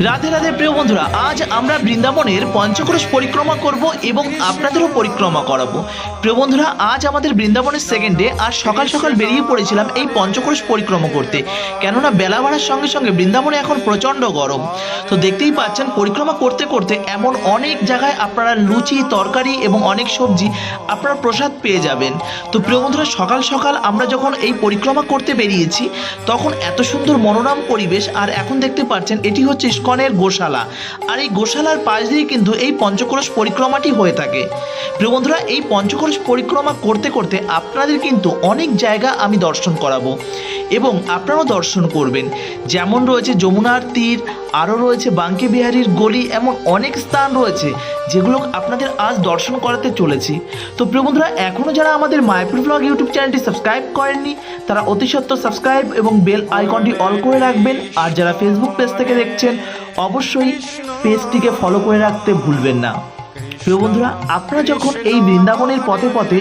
রাধে রাধে প্রিয় বন্ধুরা, আজ আমরা বৃন্দাবনের পঞ্চক্রোশ পরিক্রমা করব এবং আপনাদেরও পরিক্রমা করাবো। প্রিয় বন্ধুরা, আজ আমাদের বৃন্দাবনের সেকেন্ডে আর সকাল সকাল বেরিয়ে পড়েছিলাম এই পঞ্চক্রোশ পরিক্রমা করতে। কেননা বেলা বাড়ার সঙ্গে সঙ্গে বৃন্দাবনে এখন প্রচণ্ড গরম। তো দেখতেই পাচ্ছেন, পরিক্রমা করতে করতে এমন অনেক জায়গায় আপনারা লুচি, তরকারি এবং অনেক সবজি আপনারা প্রসাদ পেয়ে যাবেন। তো প্রিয় বন্ধুরা, সকাল সকাল আমরা যখন এই পরিক্রমা করতে বেরিয়েছি, তখন এত সুন্দর মনোরম পরিবেশ আর এখন দেখতে পাচ্ছেন, এটি হচ্ছে ইস্কনের গোশালা। আর এই গোশালার পাশ দিয়ে কিন্তু এই পঞ্চকলস পরিক্রমাটি হয়ে থাকে। প্রিয় বন্ধুরা, এই পঞ্চকলস পরিক্রমা করতে করতে আপনাদের কিন্তু অনেক জায়গা আমি দর্শন করাবো। এবং আপনারাও দর্শন করবেন। যেমন রয়েছে যমুনার তীর আরও রয়েছে বাঙ্কি বিহারীর গলি এমন অনেক স্থান রয়েছে যেগুলো আপনাদের আজ দর্শন করাতে চলেছি। তো প্রিয় বন্ধুরা এখনও যারা আমাদের মায়াপুর ব্লগ ইউটিউব চ্যানেলটি সাবস্ক্রাইব করেননি, তারা অতি সত্ত্বর সাবস্ক্রাইব এবং বেল আইকনটি অল করে রাখবেন। আর যারা ফেসবুক পেজ থেকে দেখছেন, অবশ্যই পেজটিকে ফলো করে রাখতে ভুলবেন না। প্রিয় বন্ধুরা, আপনারা যখন এই বৃন্দাবনের পথে পথে,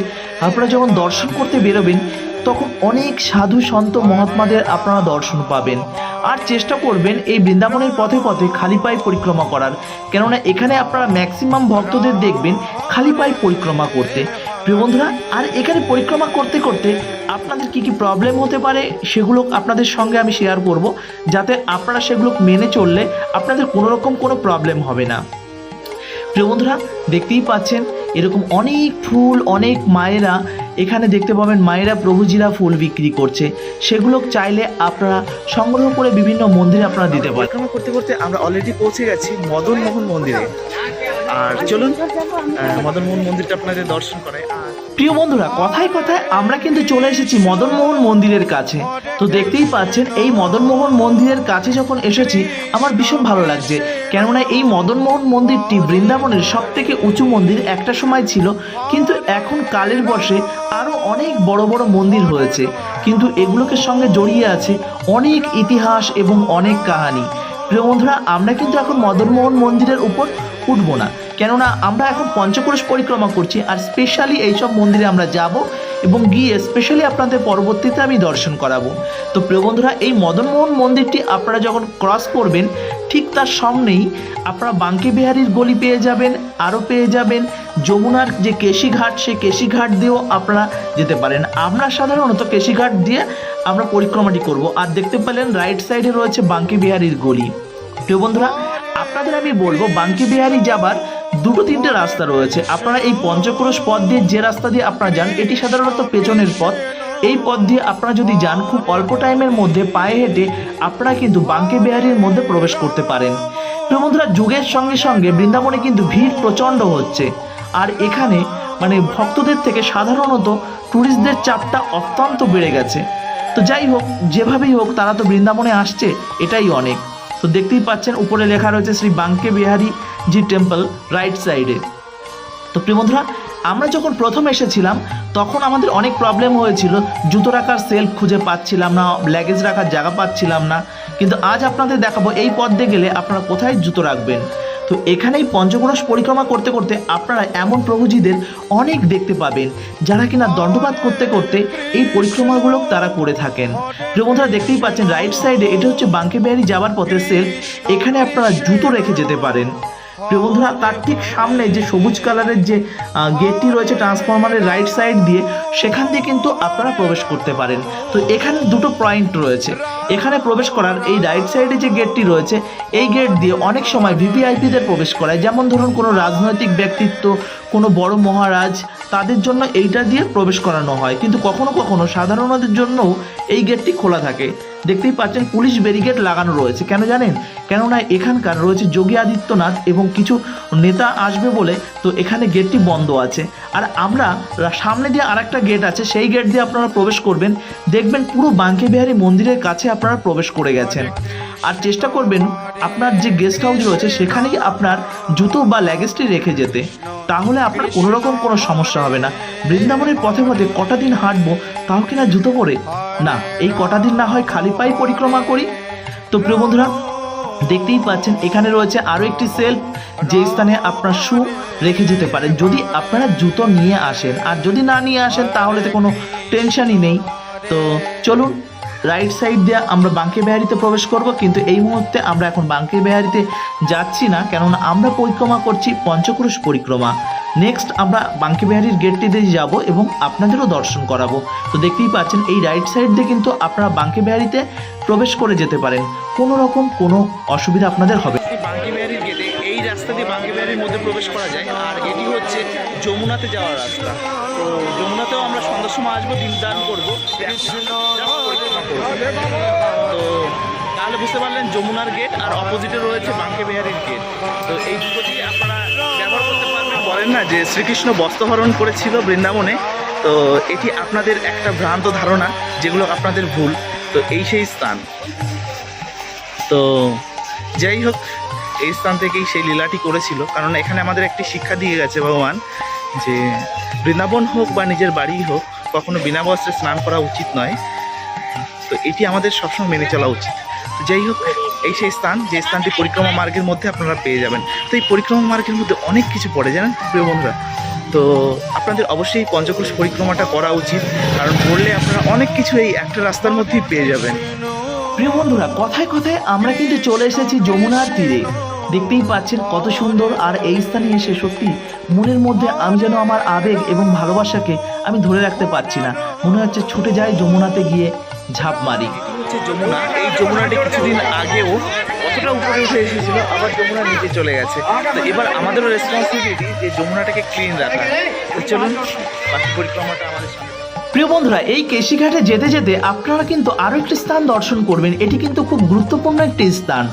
আপনারা যখন দর্শন করতে বেরোবেন তখন অনেক সাধু সন্ত মহাত্মাদের আপনারা দর্শন পাবেন। আর চেষ্টা করবেন এই বৃন্দাবনের পথে পথে খালি পায়ে পরিক্রমা করার। কেননা এখানে আপনারা ম্যাক্সিমাম ভক্তদের দেখবেন খালি পায়ে পরিক্রমা করতে। প্রিয় বন্ধুরা, আর এখানে পরিক্রমা করতে করতে আপনাদের কি কি প্রবলেম হতে পারে সেগুলো আপনাদের সঙ্গে আমি শেয়ার করব, যাতে আপনারা সেগুলো মেনে চললে আপনাদের কোনো রকম কোনো প্রবলেম হবে না। প্রিয় বন্ধুরা, দেখতেই পাচ্ছেন এরকম অনেক ফুল, অনেক মায়েরা এখানে দেখতে পাবেন মায়েরা প্রভুজিরা ফুল বিক্রি করছে। সেগুলো চাইলে আপনারা সংগ্রহ করে বিভিন্ন মন্দিরে আপনারা দিতে পারেন। করতে করতে আমরা অলরেডি পৌঁছে গেছি মদনমোহন মন্দিরে। আর চলুন আহ, মদন মোহন মন্দিরটা আপনাদের দর্শন করে প্রিয় বন্ধুরা কথায় কথায় আমরা কিন্তু চলে এসেছি মদনমোহন মন্দিরের কাছে। তো দেখতেই পাচ্ছেন এই মদনমোহন মন্দিরের কাছে যখন এসেছি আমার ভীষণ ভালো লাগছে। কেননা এই মদনমোহন মন্দিরটি বৃন্দাবনের সব থেকে উঁচু মন্দির একটা সময় ছিল কিন্তু এখন কালের বর্ষে আরও অনেক বড় বড় মন্দির হয়েছে। কিন্তু এগুলোকে সঙ্গে জড়িয়ে আছে অনেক ইতিহাস এবং অনেক কাহানি। প্রিয় বন্ধুরা আমরা কিন্তু এখন মদনমোহন মন্দিরের উপর উঠবো না। কেননা আমরা এখন পঞ্চকোষ পরিক্রমা করছি আর স্পেশালি এইসব মন্দিরে আমরা যাব এবং গিয়ে স্পেশালি আপনাদের পরবর্তীতে আমি দর্শন করাবো। তো প্রিয় বন্ধুরা, এই মদনমোহন মন্দিরটি আপনারা যখন ক্রস করবেন, ঠিক তার সামনেই আপনারা বাঙ্কি বিহারীর গলি পেয়ে যাবেন, আরও পেয়ে যাবেন। যমুনার যে কেশিঘাট, সেই কেশিঘাট দিয়েও আপনারা যেতে পারেন। আমরা সাধারণত কেশিঘাট দিয়ে আমরা পরিক্রমাটি করব। আর দেখতে পেলেন রাইট সাইডে রয়েছে বাঙ্কি বিহারীর গলি। প্রিয় বন্ধুরা আপনাদের আমি বলব, বাঙ্কি বিহারি যাবার দুটো তিনটে রাস্তা রয়েছে। আপনারা এই পঞ্চক্রোশ পথ দিয়ে যে রাস্তা দিয়ে আপনারা যান, এটি সাধারণত পেছনের পথ। এই পথ দিয়ে আপনারা যদি যান, খুব অল্প টাইমের মধ্যে পায়ে হেঁটে আপনারা কিন্তু বাঙ্কি বিহারির মধ্যে প্রবেশ করতে পারেন। প্রিয় বন্ধুরা, যুগের সঙ্গে সঙ্গে বৃন্দাবনে কিন্তু ভিড় প্রচণ্ড হচ্ছে। আর এখানে মানে ভক্তদের থেকে সাধারণত ট্যুরিস্টদের চাপটা অত্যন্ত বেড়ে গেছে। তো যাই হোক, যেভাবেই হোক, তারা তো বৃন্দাবনে আসছে, এটাই অনেক। তো দেখতেই পাচ্ছেন, উপরে লেখা রয়েছে শ্রী বাঙ্কে বিহারি জি টেম্পল রাইট সাইডে তো বন্ধুরা, আমরা যখন প্রথম এসেছিলাম, তখন আমাদের অনেক প্রবলেম হয়েছিল। জুতো রাখার সেলফ খুঁজে পাচ্ছিলাম না লাগেজ রাখার জায়গা পাচ্ছিলাম না। কিন্তু আজ আপনাদের দেখাবো, এই পথ দিয়ে গেলে আপনারা কোথায় জুতো রাখবেন? তো এখানেই পঞ্চকোণস পরিক্রমা করতে করতে আপনারা এমন প্রভুজিদের অনেক দেখতে পাবেন, যারা কিনা দণ্ডপাত করতে করতে এই পরিক্রমাগুলো তারা করে থাকেন। বন্ধুরা, দেখতেই পাচ্ছেন রাইট সাইডে এটা হচ্ছে বাঙ্কে বিহারি যাওয়ার পথে সেলফ এখানে আপনারা জুতো রেখে যেতে পারেন। প্রিয় বন্ধুরা, তার ঠিক সামনে যে সবুজ কালারের যে গেটটি রয়েছে ট্রান্সফরমারের রাইট সাইড দিয়ে, সেখান দিয়ে কিন্তু আপনারা প্রবেশ করতে পারেন। তো এখানে দুটো পয়েন্ট রয়েছে। এখানে প্রবেশ করার এই রাইট সাইডে যে গেটটি রয়েছে, এই গেট দিয়ে অনেক সময় ভিভিআইপিদের প্রবেশ করায়। যেমন ধরুন কোনো রাজনৈতিক ব্যক্তিত্ব কোনো বড় মহারাজ তাদের জন্য এইটা দিয়ে প্রবেশ করানো হয়। কিন্তু কখনো কখনো সাধারণদের জন্যও এই গেটটি খোলা থাকে। দেখতেই পাচ্ছেন পুলিশ ব্যারিকেড লাগানো রয়েছে। কেন জানেন? কেননা এখানকার রয়েছে যোগী আদিত্যনাথ এবং কিছু নেতা আসবে বলে তো এখানে গেটটি বন্ধ আছে। আর আমরা সামনে দিয়ে আরেকটা গেট আছে। সেই গেট দিয়ে আপনারা প্রবেশ করবেন। দেখবেন পুরো বাঙ্কে বিহারী মন্দিরের কাছে আপনারা প্রবেশ করে গেছেন। আর চেষ্টা করবেন আপনার যে গেস্ট হাউস রয়েছে সেখানেই আপনার জুতো বা ল্যাগেজটি রেখে যেতে। তাহলে আপনার কোনো রকম কোনো সমস্যা হবে না। বৃন্দাবনের পথে পথে কটা দিন হাঁটবো, তাও কিনা জুতো পরে? না, এই কটা দিন না হয় খালি পায়ে পরিক্রমা করি। তো প্রিয় বন্ধুরা, দেখতেই পাচ্ছেন, এখানে রয়েছে আরও একটি সেলফ যে স্থানে আপনার শু রেখে যেতে পারেন। যদি আপনারা জুতো নিয়ে আসেন, আর যদি না নিয়ে আসেন, তাহলে তো কোনো টেনশনই নেই। তো চলুন রাইট সাইড দিয়ে আমরা বাঙ্কে বেহারিতে প্রবেশ করব, কিন্তু এই মুহূর্তে আমরা এখন বাঙ্কে বেহারিতে যাচ্ছি না, কেননা আমরা পরিক্রমা করছি পঞ্চক্রোশ পরিক্রমা। নেক্সট আমরা বাঙ্কে বেহারির গেটটি দিয়ে যাব এবং আপনাদেরও দর্শন করাবো। তো দেখতেই পাচ্ছেন, এই রাইট সাইড দিয়ে কিন্তু আপনারা বাঙ্কে বেহারিতে প্রবেশ করে যেতে পারেন। কোনো রকম কোনো অসুবিধা আপনাদের হবে এই রাস্তা দিয়ে বাঙ্কি বিহারির মধ্যে প্রবেশ করা যায়। আর এটি হচ্ছে যমুনাতে যাওয়ার রাস্তা। তো যমুনাতেও আমরা সন্ধ্যার সময় আসব just পরিক্রমা করব। তো তাহলে বুঝতে পারলেন যমুনার গেট আর অপোজিটে রয়েছে বাঙ্কে বিহারির গেট তো এই দুটোটি আপনারা ব্যবহার করতে পারবেন। বলেন না যে শ্রীকৃষ্ণ বস্ত্রহরণ করেছিল বৃন্দাবনে, তো এটি আপনাদের একটা ভ্রান্ত ধারণা, যেগুলো আপনাদের ভুল। তো এই সেই স্থান। তো যাই হোক, এই স্থান থেকেই সেই লীলাটি করেছিল। কারণ এখানে আমাদের একটি শিক্ষা দিয়ে গেছে ভগবান যে বৃন্দাবন হোক বা নিজের বাড়ি হোক, কখনো বিনা বস্ত্রে স্নান করা উচিত নয়। তো এটি আমাদের সবসময় মেনে চলা উচিত। যাই হোক, এই সেই স্থান, যে স্থানটি পরিক্রমা মার্গের মধ্যে আপনারা পেয়ে যাবেন। তো এই পরিক্রমা মার্গের মধ্যে অনেক কিছু পড়ে, জানেন, প্রিয় বন্ধুরা? তো আপনাদের অবশ্যই পঞ্চকোষ পরিক্রমাটা করা উচিত, কারণ পড়লে আপনারা অনেক কিছু এই একটা রাস্তার মধ্যেই পেয়ে যাবেন। প্রিয় বন্ধুরা, কথায় কথায় আমরা কিন্তু চলে এসেছি যমুনার তীরে। দেখতেই পাচ্ছেন কত সুন্দর আর এই স্থানে এসে সত্যি মনের মধ্যে আমি যেন আমার আবেগ এবং ভালোবাসাকে আমি ধরে রাখতে পারছি না। মনে হচ্ছে ছুটে যায় যমুনাতে গিয়ে ঝাঁপ মারি। হচ্ছে যমুনা। এই যমুনাটি কিছুদিন আগেও কতটা উপরে উঠে এসেছিল আবার যমুনা নিচে চলে গেছে। তো এবার আমাদেরও রেসপন্সিবিলিটি যে যমুনাটাকে ক্লিন রাখা। তো চলুন বাকি পরিক্রমাটা আমাদের সামনে। প্রিয় বন্ধুরা এই কেশিঘাটে যেতে যেতে আপনারা কিন্তু আরও একটি স্থান দর্শন করবেন। এটি কিন্তু খুব গুরুত্বপূর্ণ একটি স্থান।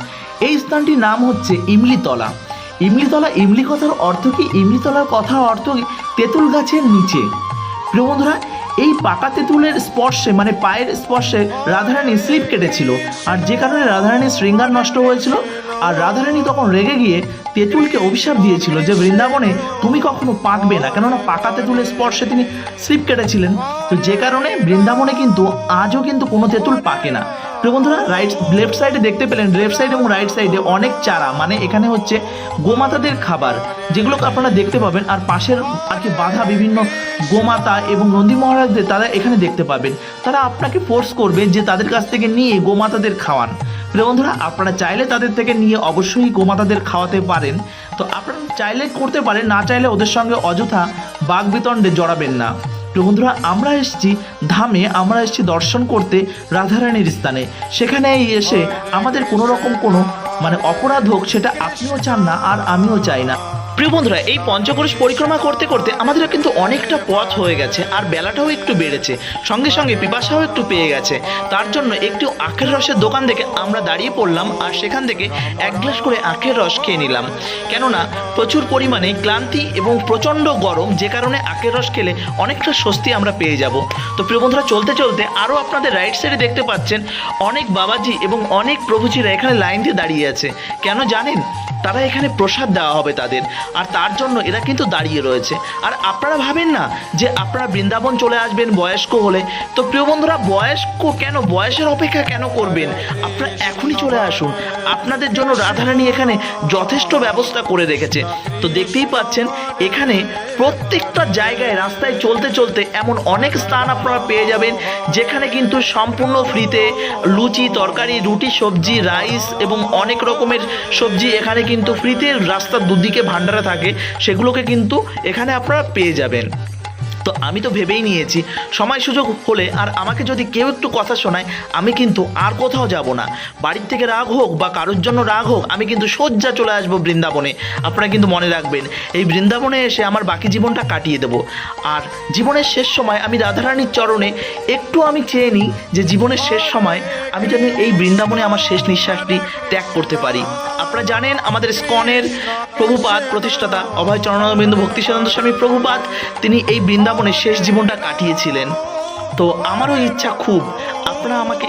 এই স্থানটির নাম হচ্ছে ইমলিতলা। ইমলিতলা ইমলি কথার অর্থ কি? ইমলিতলার কথার অর্থ তেঁতুল গাছের নিচে। প্রিয় বন্ধুরা, এই পাকা তেঁতুলের স্পর্শে মানে পায়ের স্পর্শে রাধারানী স্লিপ কেটেছিল। আর যে কারণে রাধারানীর শৃঙ্গার নষ্ট হয়েছিল, আর রাধারানী তখন রেগে গিয়ে তেঁতুলকে অভিশাপ দিয়েছিল যে, বৃন্দাবনে তুমি কখনো পাকবে না। কেননা পাকা তেঁতুলের স্পর্শে তিনি স্লিপ কেটেছিলেন। তো যে কারণে বৃন্দাবনে কিন্তু আজও কিন্তু কোনো তেঁতুল পাকে না। তো বন্ধুরা রাইট লেফট সাইডে দেখতে পেলেন লেফট সাইড এবং রাইট সাইডে অনেক চারা। মানে এখানে হচ্ছে গোমাতাদের খাবার, যেগুলোকে আপনারা দেখতে পাবেন, আর পাশের আর কি বাধা বিভিন্ন গোমাতা এবং নন্দী মহারাজদের তারা এখানে দেখতে পাবেন। তারা আপনাকে ফোর্স করবে যে তাদের কাছ থেকে নিয়ে গোমাতাদের খাওয়ান। প্রিয় বন্ধুরা, আপনারা চাইলে তাদের থেকে নিয়ে অবশ্যই গোমাতাদের খাওয়াতে পারেন। তো আপনারা চাইলে করতে পারেন, না চাইলে ওদের সঙ্গে অযথা বাঘ বিতণ্ডে জড়াবেন না। তো বন্ধুরা, আমরা এসেছি ধামে, আমরা এসেছি দর্শন করতে রাধারানীর স্থানে। সেখানে এসে আমাদের কোনো রকম কোনো মানে অপরাধ হোক, সেটা আপনিও চান না আর আমিও চাই না। প্রিয় বন্ধুরা, এই পঞ্চকোষ পরিক্রমা করতে করতে আমাদের কিন্তু অনেকটা পথ হয়ে গেছে আর বেলাটাও একটু বেড়েছে। সঙ্গে সঙ্গে পিপাসাও একটু পেয়ে গেছে। তার জন্য একটু আখের রসের দোকান থেকে আমরা দাঁড়িয়ে পড়লাম আর সেখান থেকে এক গ্লাস করে আখের রস খেয়ে নিলাম। কেননা, প্রচুর পরিমাণে ক্লান্তি এবং প্রচণ্ড গরম যে কারণে আখের রস খেলে অনেকটা স্বস্তি আমরা পেয়ে যাব। তো প্রিয় বন্ধুরা, চলতে চলতে আরও আপনাদের রাইট সাইডে দেখতে পাচ্ছেন অনেক বাবাজি এবং অনেক প্রভুজিরা এখানে লাইন দিয়ে দাঁড়িয়ে আছে। কেন জানেন? তারা এখানে প্রসাদ দেওয়া হবে তাদের। আর তার জন্য এরা কিন্তু দাঁড়িয়ে রয়েছে। আর আপনারা ভাবেন না যে আপনারা বৃন্দাবন চলে আসবেন বয়স্ক হলে। তো প্রিয় বন্ধুরা, বয়স্ক কেন? বয়সের অপেক্ষা কেন করবেন? আপনারা এখনই চলে আসুন। আপনাদের জন্য রাধারানী এখানে যথেষ্ট ব্যবস্থা করে রেখেছে। তো দেখতেই পাচ্ছেন, এখানে প্রত্যেকটা জায়গায় রাস্তায় চলতে চলতে এমন অনেক স্থান আপনারা পেয়ে যাবেন, যেখানে কিন্তু সম্পূর্ণ ফ্রিতে লুচি, তরকারি, রুটি, সবজি, রাইস এবং অনেক রকমের সবজি এখানে কিন্তু ফ্রিতে রাস্তার দুদিকে ভান্ডারে থাকে সেগুলোকে কিন্তু এখানে আপনারা পেয়ে যাবেন। তো আমি তো ভেবেই নিয়েছি। সময় সুযোগ হলে আর আমাকে যদি কেউ একটু কথা শোনায়, আমি কিন্তু আর কোথাও যাব না। বাড়ির থেকে রাগ হোক বা কারোর জন্য রাগ হোক, আমি কিন্তু সজ্জা চলে আসব বৃন্দাবনে। আপনারা কিন্তু মনে রাখবেন, এই বৃন্দাবনে এসে আমার বাকি জীবনটা কাটিয়ে দেব। আর জীবনের শেষ সময় আমি রাধারানীর চরণে একটু আমি চেয়ে নিই যে জীবনের শেষ সময় আমি যেন এই বৃন্দাবনে আমার শেষ নিঃশ্বাসটি ত্যাগ করতে পারি। আপনারা জানেন, আমাদের স্কনের প্রভুপাদ প্রতিষ্ঠাতা অভয় চরণারবিন্দ ভক্তি সানন্দ স্বামী প্রভুপাত তিনি এই বৃন্দাবনে শেষ জীবনটা কাটিয়েছিলেন। তো আমারও ইচ্ছা খুব, আপনারা আমাকে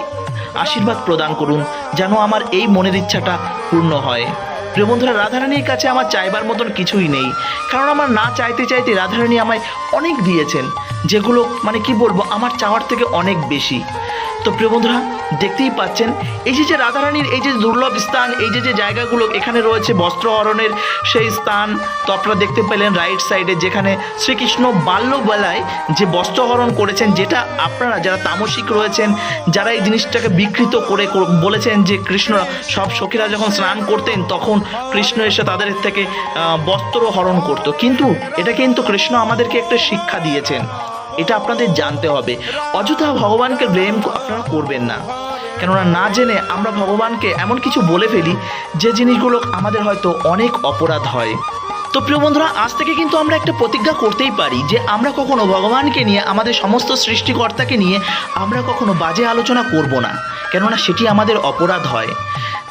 আশীর্বাদ প্রদান করুন যেন আমার এই মনের ইচ্ছাটা পূর্ণ হয়। প্রিয় বন্ধুরা, রাধারানীর কাছে আমার চাইবার মতন কিছুই নেই। কারণ আমার না চাইতে চাইতে রাধারানী আমায় অনেক দিয়েছেন, যেগুলো মানে কি বলব, আমার চাওয়ার থেকে অনেক বেশি। তো প্রিয় বন্ধুরা, দেখতেই পাচ্ছেন, এই যে যে রাধারানীর এই যে দুর্লভ স্থান, এই যে যে জায়গাগুলো এখানে রয়েছে বস্ত্র হরণের সেই স্থান, তো আপনারা দেখতে পেলেন রাইট সাইডে যেখানে শ্রীকৃষ্ণ বাল্যবেলায় যে বস্ত্রহরণ করেছেন, যেটা আপনারা যারা তামসিক রয়েছেন, যারা এই জিনিসটাকে বিকৃত করে বলেছেন যে কৃষ্ণ সব সখীরা যখন স্নান করতেন, তখন কৃষ্ণ এসে তাদের থেকে বস্ত্র হরণ করত। কিন্তু, এটা কিন্তু কৃষ্ণ আমাদেরকে একটা শিক্ষা দিয়েছেন। এটা আপনাদের জানতে হবে। অযথা ভগবানকে ব্লেম আপনারা করবেন না। কেননা না জেনে আমরা ভগবানকে এমন কিছু বলে ফেলি, যে জিনিসগুলো আমাদের হয়তো অনেক অপরাধ হয়। তো প্রিয় বন্ধুরা, আজ থেকে কিন্তু আমরা একটা প্রতিজ্ঞা করতেই পারি, যে আমরা কখনো ভগবানকে নিয়ে, আমাদের সমস্ত সৃষ্টিকর্তাকে নিয়ে আমরা কখনো বাজে আলোচনা করব না। কেননা সেটি আমাদের অপরাধ হয়।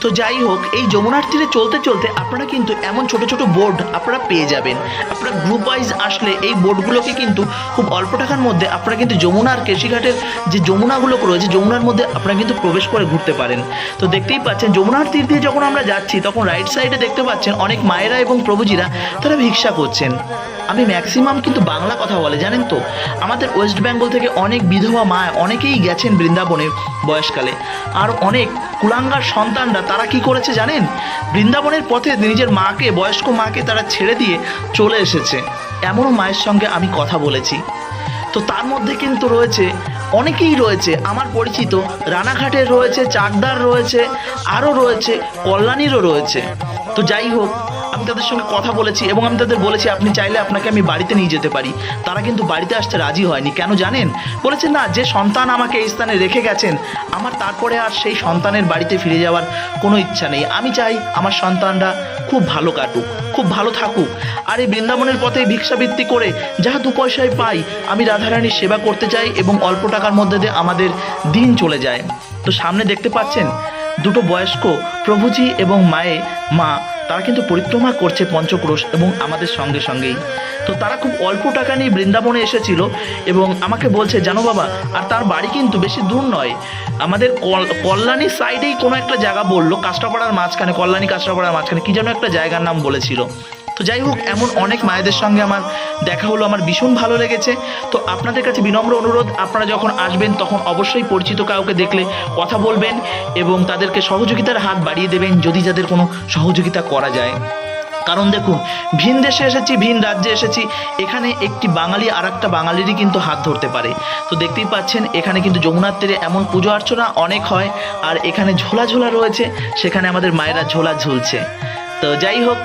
তো যাই হোক, এই যমুনার তীরে চলতে চলতে আপনারা কিন্তু এমন ছোট ছোট বোর্ড আপনারা পেয়ে যাবেন। আপনারা গ্রুপ ওয়াইজ আসলে এই বোর্ডগুলোকে কিন্তু খুব অল্প টাকার মধ্যে আপনারা কিন্তু যমুনার কেশিঘাটের যে যমুনাগুলো রয়েছে, যমুনার মধ্যে আপনারা কিন্তু প্রবেশ করে ঘুরতে পারেন। তো দেখতেই পাচ্ছেন, যমুনার তীর দিয়ে যখন আমরা যাচ্ছি, তখন রাইট সাইডে দেখতে পাচ্ছেন অনেক মায়েরা এবং প্রভুজিরা তারা ভিক্ষা করছেন। আমি ম্যাক্সিমাম কিন্তু বাংলা কথা বলে, জানেন তো? আমাদের ওয়েস্ট বেঙ্গল থেকে অনেক বিধবা মা অনেকেই গেছেন বৃন্দাবনে বয়সকালে। আর অনেক কুলাঙ্গার সন্তানরা তারা কি করেছে জানেন? বৃন্দাবনের পথে নিজের মাকে, বয়স্ক মাকে তারা ছেড়ে দিয়ে চলে এসেছে। এমনও মায়ের সঙ্গে আমি কথা বলেছি। তো তার মধ্যে কিন্তু রয়েছে, অনেকেই রয়েছে, আমার পরিচিত। রানাঘাটের রয়েছে, চাকদার রয়েছে, আরও রয়েছে, কল্যাণীরও রয়েছে। তো যাই হোক আমি তাদের সঙ্গে কথা বলেছি এবং আমি তাদের বলেছি, আপনি চাইলে আপনাকে আমি বাড়িতে নিয়ে যেতে পারি। তারা কিন্তু বাড়িতে আসতে রাজি হয়নি। কেন জানেন? বলেছে, না, যে সন্তান আমাকে এই স্থানে রেখে গেছেন, আমার তারপরে আর সেই সন্তানের বাড়িতে ফিরে যাওয়ার কোনো ইচ্ছা নেই। আমি চাই আমার সন্তানরা খুব ভালো কাটুক, খুব ভালো থাকুক। আর এই বৃন্দাবনের পথে ভিক্ষাবৃত্তি করে যাহা দু পয়সায় পাই, আমি রাধারানীর সেবা করতে চাই এবং অল্প টাকার মধ্যে দিয়ে আমাদের দিন চলে যায়। তো সামনে দেখতে পাচ্ছেন দুটো বয়স্ক প্রভুজি এবং মায়ে মা, তারা কিন্তু পরিক্রমা করছে পঞ্চক্রোশ এবং আমাদের সঙ্গে সঙ্গেই। তো তারা খুব অল্প টাকা নিয়ে বৃন্দাবনে এসেছিল এবং আমাকে বলছে, জানো বাবা, আর তার বাড়ি কিন্তু বেশি দূর নয়। আমাদের কল- কল্যাণী সাইডেই কোনো একটা জায়গা বলল কাস্টাপাড়ার মাঝখানে, কল্যাণী কাস্টাপাড়ার মাঝখানে, কী যেন একটা জায়গার নাম বলেছিল। তো যাই হোক, এমন অনেক মায়েদের সঙ্গে আমার দেখা হলো, আমার ভীষণ ভালো লেগেছে। তো আপনাদের কাছে বিনম্র অনুরোধ, আপনারা যখন আসবেন তখন অবশ্যই পরিচিত কাউকে দেখলে কথা বলবেন এবং তাদেরকে সহযোগিতার হাত বাড়িয়ে দেবেন যদি যাদের কোনো সহযোগিতা করা যায়। কারণ দেখুন, ভিন দেশে এসেছি, ভিন রাজ্যে এসেছি, এখানে একটি বাঙালি আর একটা বাঙালিরই কিন্তু হাত ধরতে পারে। তো দেখতেই পাচ্ছেন, এখানে কিন্তু যমুনার তীরে এমন পুজো অর্চনা অনেক হয়, আর এখানে ঝোলা ঝোলা রয়েছে, সেখানে আমাদের মায়েরা ঝোলা ঝুলছে। তো যাই হোক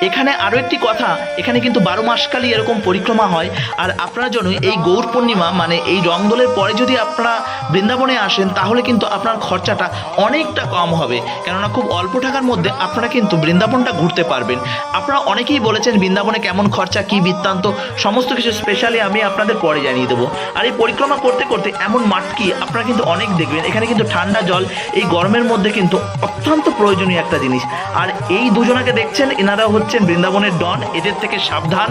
এখানে আরও একটি কথা, এখানে কিন্তু বারো মাসকালই এরকম পরিক্রমা হয়। আর আপনারা জন্য এই গৌর পূর্ণিমা মানে এই রংদোলের পরে যদি আপনারা বৃন্দাবনে আসেন, তাহলে কিন্তু আপনার খরচাটা অনেকটা কম হবে। কেননা খুব অল্প টাকার মধ্যে আপনারা কিন্তু বৃন্দাবনটা ঘুরতে পারবেন। আপনারা অনেকেই বলেছেন, বৃন্দাবনে কেমন খরচা, কী বৃত্তান্ত, সমস্ত কিছু স্পেশালি আমি আপনাদের পরে জানিয়ে দেবো। আর এই পরিক্রমা করতে করতে এমন মাটকি আপনারা কিন্তু অনেক দেখবেন। এখানে কিন্তু ঠান্ডা জল, এই গরমের মধ্যে কিন্তু অত্যন্ত প্রয়োজনীয় একটা জিনিস। আর এই দুজনাকে দেখছেন এনারা হচ্ছেন বৃন্দাবনের ডন, এদের থেকে সাবধান।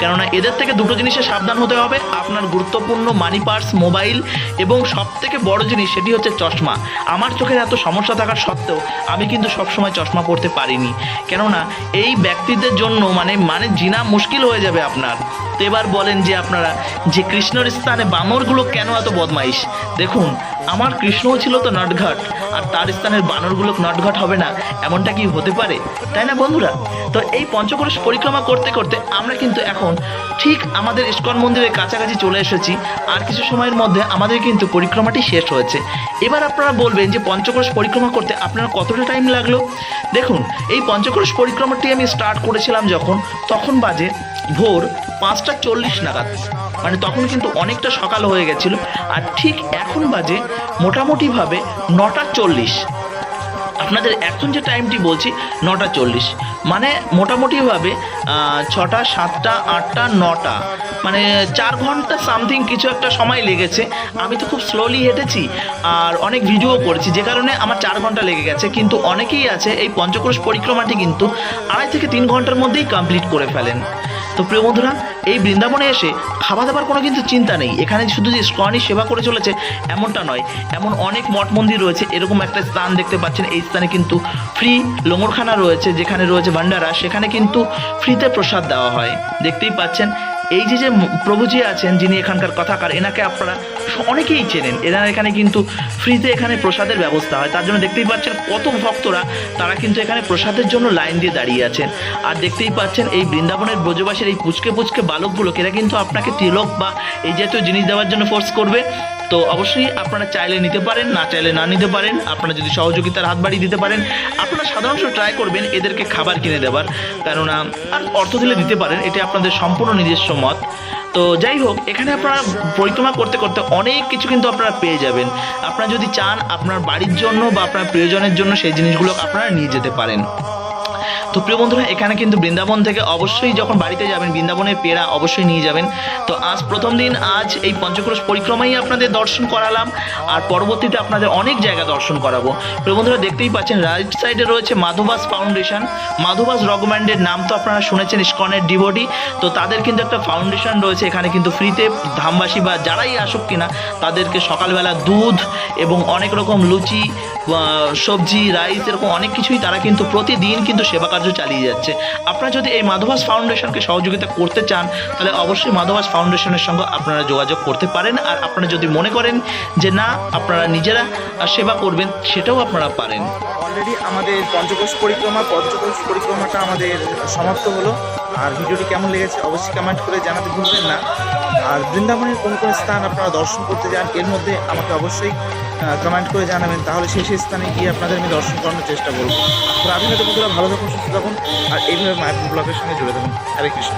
কেননা এদের থেকে দুটো জিনিসে সাবধান হতে হবে, আপনার গুরুত্বপূর্ণ মানি পার্স মোবাইল এবং সব থেকে বড় জিনিস সেটি হচ্ছে চশমা। আমার চোখের এত সমস্যা থাকার সত্ত্বেও আমি কিন্তু সবসময় চশমা পরতে পারিনি। কেননা এই ব্যক্তিদের জন্য মানে মানে জিনা মুশকিল হয়ে যাবে আপনার। তো এবার বলেন যে আপনারা যে কৃষ্ণর স্থানে বামরগুলো কেন এত বদমাইশ? দেখুন আমার কৃষ্ণও ছিল তো নটঘাট, আর তার স্থানের বানরগুলো নটঘাট হবে না, এমনটা কি হতে পারে? তাই না বন্ধুরা? তো এই পঞ্চকোষ পরিক্রমা করতে করতে আমরা কিন্তু এখন ঠিক আমাদের ইস্কন মন্দিরের কাছাকাছি চলে এসেছি, আর কিছু সময়ের মধ্যে আমাদের কিন্তু পরিক্রমাটি শেষ হয়েছে। এবার আপনারা বলবেন যে পঞ্চকোষ পরিক্রমা করতে আপনার কতটা টাইম লাগল? দেখুন, এই পঞ্চকোষ পরিক্রমাটি আমি স্টার্ট করেছিলাম যখন, তখন বাজে ভোর পাঁচটা চল্লিশ নাগাদ। মানে তখন কিন্তু অনেকটা সকাল হয়ে গেছিল। আর ঠিক এখন বাজে মোটামুটিভাবে নটা চল্লিশ। আপনাদের এখন যে টাইমটি বলছি, নটা চল্লিশ। মানে মোটামুটিভাবে ছটা, সাতটা, আটটা, নটা। মানে চার ঘণ্টা সামথিং কিছু একটা সময় লেগেছে। আমি তো খুব স্লোলি হেঁটেছি আর অনেক ভিডিও করেছি, যে কারণে আমার চার ঘণ্টা লেগে গেছে। কিন্তু অনেকেই আছে এই পঞ্চক্রোশ পরিক্রমাটি কিন্তু আড়াই থেকে তিন ঘণ্টার মধ্যেই কমপ্লিট করে ফেলেন। তো প্রিয় বন্ধুরা, এই বৃন্দাবনে এসে খাওয়া দাবার কোনো কিন্তু চিন্তা নেই। এখানে শুধু যে স্কর্ণই সেবা করে চলেছে, এমনটা নয়। এমন অনেক মঠ মন্দির রয়েছে, এরকম একটা স্থান দেখতে পাচ্ছেন। এই স্থানে কিন্তু ফ্রি লোমরখানা রয়েছে, যেখানে রয়েছে ভান্ডারা সেখানে কিন্তু ফ্রিতে প্রসাদ দেওয়া হয়। দেখতেই পাচ্ছেন এই যে যে প্রভুজি আছেন, যিনি এখানকার কথাকার, এনাকে আপনারা অনেকেই চেনেন। এনার এখানে কিন্তু ফ্রিতে এখানে প্রসাদের ব্যবস্থা হয়। তার জন্য দেখতেই পাচ্ছেন কত ভক্তরা, তারা কিন্তু এখানে প্রসাদের জন্য লাইন দিয়ে দাঁড়িয়ে আছেন। আর দেখতেই পাচ্ছেন এই বৃন্দাবনের ব্রজবাসের এই পুচকে পুচকে বালকগুলোকে এরা কিন্তু আপনাকে তিলক বা এই জাতীয় জিনিস দেওয়ার জন্য ফোর্স করবে। তো অবশ্যই আপনারা চাইলে নিতে পারেন, না চাইলে না নিতে পারেন। আপনারা যদি সহযোগিতার হাত বাড়িয়ে দিতে পারেন, আপনারা সাধারণত ট্রাই করবেন এদেরকে খাবার কিনে দেওয়ার কেননা, আর অর্থ দিলে দিতে পারেন এটা আপনাদের সম্পূর্ণ নিজস্ব মত। তো যাই হোক, এখানে আপনারা পরিক্রমা করতে করতে অনেক কিছু কিন্তু আপনারা পেয়ে যাবেন। আপনারা যদি চান আপনার বাড়ির জন্য বা আপনার প্রিয়জনের জন্য সেই জিনিসগুলো আপনারা নিয়ে যেতে পারেন। তো প্রিয় বন্ধুরা, এখানে কিন্তু বৃন্দাবন থেকে অবশ্যই যখন বাড়িতে যাবেন, বৃন্দাবনের পেড়া অবশ্যই নিয়ে যাবেন। তো আজ প্রথম দিন, আজ এই পঞ্চক্রোশ পরিক্রমাই আপনাদের দর্শন করালাম, আর পরবর্তীতে আপনাদের অনেক জায়গা দর্শন করাবো। প্রিয় বন্ধুরা, দেখতেই পাচ্ছেন, রাইট সাইডে রয়েছে মাধবাস ফাউন্ডেশন। মাধবাস রকম্যান্ডের নাম তো আপনারা শুনেছেন, ইস্কনের ডিভোটি তো তাদের কিন্তু একটা ফাউন্ডেশন রয়েছে, এখানে কিন্তু ফ্রিতে ধামবাসী বা যারাই আসুক কিনা, তাদেরকে সকালবেলা দুধ এবং অনেক রকম লুচি সবজি, রাইস, এরকম অনেক কিছুই তারা কিন্তু প্রতিদিন কিন্তু সেবা কার্য চালিয়ে যাচ্ছে। আপনারা যদি এই মাধবাস ফাউন্ডেশনকে সহযোগিতা করতে চান, তাহলে অবশ্যই মাধবাস ফাউন্ডেশনের সঙ্গে আপনারা যোগাযোগ করতে পারেন। আর আপনারা যদি মনে করেন যে না, আপনারা নিজেরা সেবা করবেন, সেটাও আপনারা পারেন। অলরেডি আমাদের পঞ্চকোষ পরিক্রমা, পঞ্চকোষ পরিক্রমাটা আমাদের সমাপ্ত হলো। আর ভিডিওটি কেমন লেগেছে অবশ্যই কমেন্ট করে জানাতে ভুলবেন না। আর বৃন্দাবনের কোন কোন স্থান আপনারা দর্শন করতে যান, এর মধ্যে আমাকে অবশ্যই কমেন্ট করে জানাবেন। তাহলে সেই সেই স্থানে গিয়ে আপনাদের আমি দর্শন করানোর চেষ্টা করব। তো আপনি হয়তো বন্ধুরা, ভালো থাকুন, সুস্থ থাকুন। আর এইভাবে মায়াপুর ব্লগের সঙ্গে জুড়ে থাকুন। হরে কৃষ্ণ।